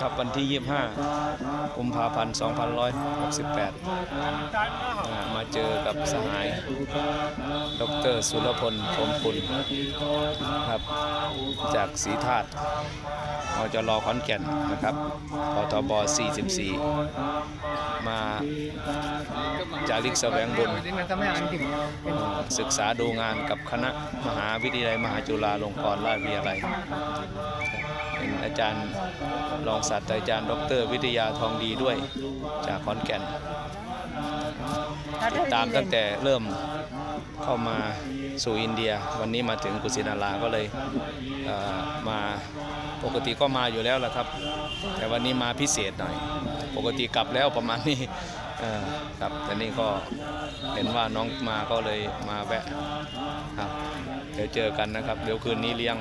ครับวันที่ 25 กุมภาพันธ์ 2568อ่ามาเจอกับสหาย ดรสุรพลพรมคุณครับ จากศรีธาตุอจรขอนแก่นนะครับปทบ 44 มาจาริกแสวงบุญศึกษาดูงานกับคณะมหาวิทยาลัยมหาจุฬาลงกรณราชวิทยาลัย อาจารย์รองศาสตราจารย์ ดร วิทยาทองดีด้วยจากขอนแก่นติดตามตั้งแต่เริ่มเข้ามาสู่อินเดีย วันนี้มาถึงกุสินาราก็เลยเอ่อมาปกติก็มาอยู่แล้วแหละครับ แต่วันนี้มาพิเศษหน่อย ปกติกลับแล้วประมาณนี้เอ่อครับแต่นี่ก็เห็นว่าน้องมาก็เลยมาแวะครับเดี๋ยวเจอกันนะครับ เดี๋ยวคืนนี้เลี้ยง